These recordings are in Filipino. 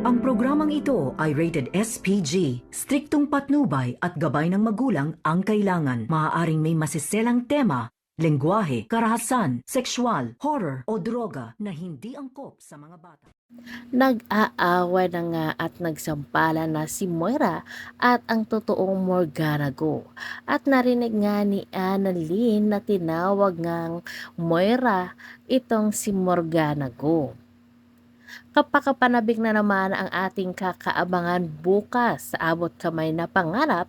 Ang programang ito ay rated SPG. Striktong patnubay at gabay ng magulang ang kailangan. Maaaring may masiselang tema, lengguwahe, karahasan, sexual, horror o droga na hindi angkop sa mga bata. Nag-aaway na nga at nagsampala na si Moira at ang totoong Morgana Go. At narinig nga ni Annalyn na tinawag ngang Moira itong si Morgana Go. Kapakapanabik na naman ang ating kakaabangan bukas sa abot kamay na pangarap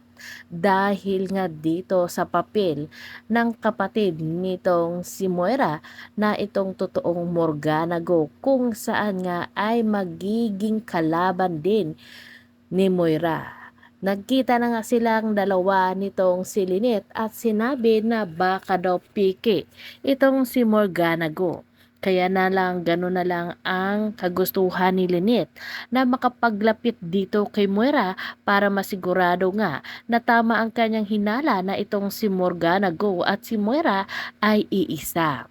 dahil nga dito sa papel ng kapatid nitong si Moira na itong totoong Morgana Go kung saan nga ay magiging kalaban din ni Moira. Nagkita na nga silang dalawa nitong si Lynette at sinabi na baka daw piki itong si Morgana Go. Kaya na lang, gano'n na lang ang kagustuhan ni Lynette na makapaglapit dito kay Moira para masigurado nga na tama ang kanyang hinala na itong si Morgana Go at si Moira ay iisa.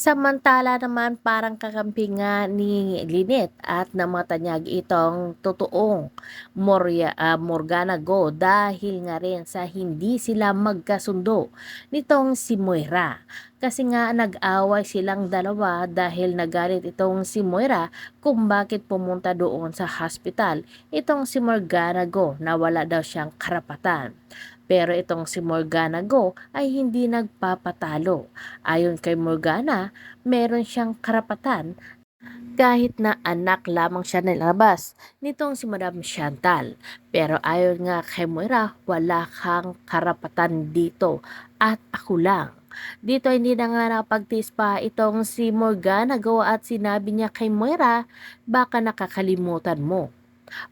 Samantala naman parang kakampi nga ni Lynette at namatanyag itong totoong Moria, ah, Morgana Go dahil nga rin sa hindi sila magkasundo nitong si Moira. Kasi nga nag-away silang dalawa dahil nagalit itong si Moira kung bakit pumunta doon sa hospital itong si Morgana Go na wala daw siyang karapatan. Pero itong si Morgana Go ay hindi nagpapatalo. Ayon kay Morgana, meron siyang karapatan kahit na anak lamang siya nilabas nitong si Madam Chantal. Pero ayon nga kay Moira, wala kang karapatan dito at ako lang. Dito hindi na nga nakapagtis pa itong si Morgana Go at sinabi niya kay Moira, baka nakakalimutan mo.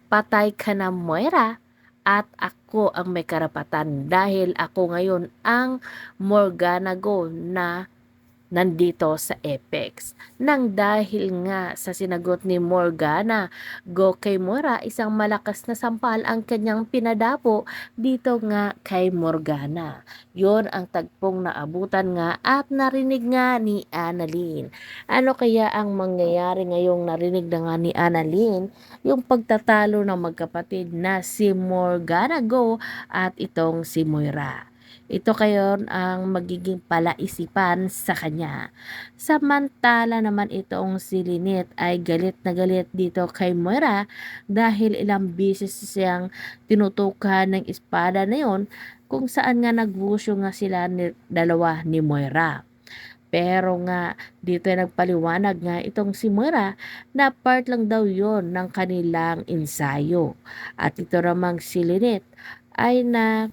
Patay ka na Moira at ako ang may karapatan dahil ako ngayon ang Morgana Go na nandito sa Apex. Nang dahil nga sa sinagot ni Morgana, go kay Mora, isang malakas na sampal ang kanyang pinadapo dito nga kay Morgana. Yon ang tagpong naabutan nga at narinig nga ni Annalyn. Ano kaya ang mangyayari ngayong narinig na nga ni Annalyn? Yung pagtatalo ng magkapatid na si Morgana Go at itong si Moira. Ito kayon ang magiging palaisipan sa kanya. Samantala naman itong si Lynette ay galit na galit dito kay Moira dahil ilang beses siyang tinutukan ng espada na yon kung saan nga nagwusyo nga sila ni, dalawa ni Moira. Pero nga dito ay nagpaliwanag nga itong si Moira na part lang daw yon ng kanilang ensayo. At ito namang si Lynette ay na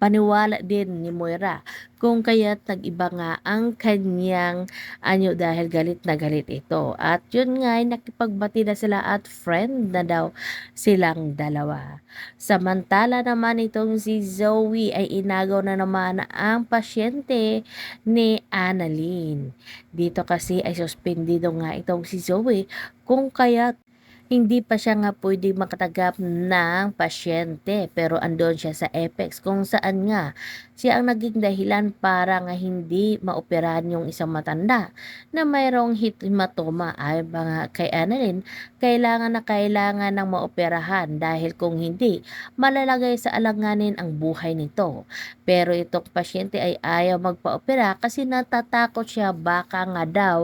paniwala din ni Moira kung kaya't nag-iba nga ang kanyang anyo dahil galit na galit ito. At yun nga ay nakipagbati na sila at friend na daw silang dalawa. Samantala naman itong si Zoe ay inagaw na naman ang pasyente ni Annalyn. Dito kasi ay suspendido nga itong si Zoe kung kaya't hindi pa siya nga pwede makatagap ng pasyente pero andon siya sa Apex kung saan nga siya ang naging dahilan para nga hindi maoperahan yung isang matanda na mayroong hematoma. Ay mga kay Annalyn kailangan na kailangan ng maoperahan dahil kung hindi malalagay sa alanganin ang buhay nito. Pero itong pasyente ay ayaw magpa-opera kasi natatakot siya. Baka nga daw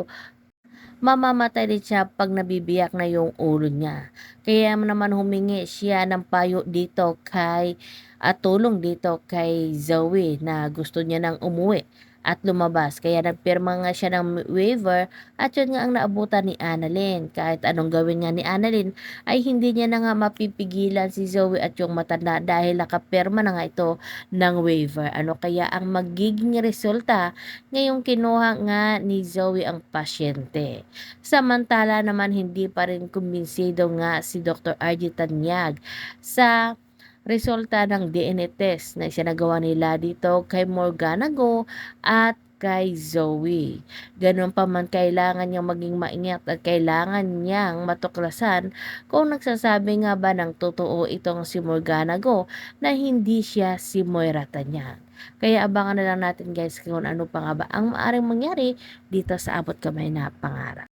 mamamatay din siya pag nabibiyak na yung ulo niya. Kaya naman humingi siya ng payo dito kay at tulong dito kay Zoe na gusto niya nang umuwi at lumabas. Kaya nagpirma nga siya ng waiver at yun nga ang naabutan ni Annalyn. Kahit anong gawin nga ni Annalyn ay hindi niya na nga mapipigilan si Zoe at yung matanda dahil nakapirma na nga ito ng waiver. Ano kaya ang magiging resulta ngayong kinuha nga ni Zoe ang pasyente. Samantala naman hindi pa rin kumbinsido nga si Dr. RG Tanyag sa resulta ng DNA test na isinagawa nila dito kay Morgana Go at kay Zoe. Ganun pa man kailangan niyang maging maingat at kailangan niyang matuklasan kung nagsasabi nga ba ng totoo itong si Morgana Go na hindi siya si Moira Tanyag. Kaya abangan na lang natin guys kung ano pa nga ba ang maaring mangyari dito sa abot kamay na pangarap.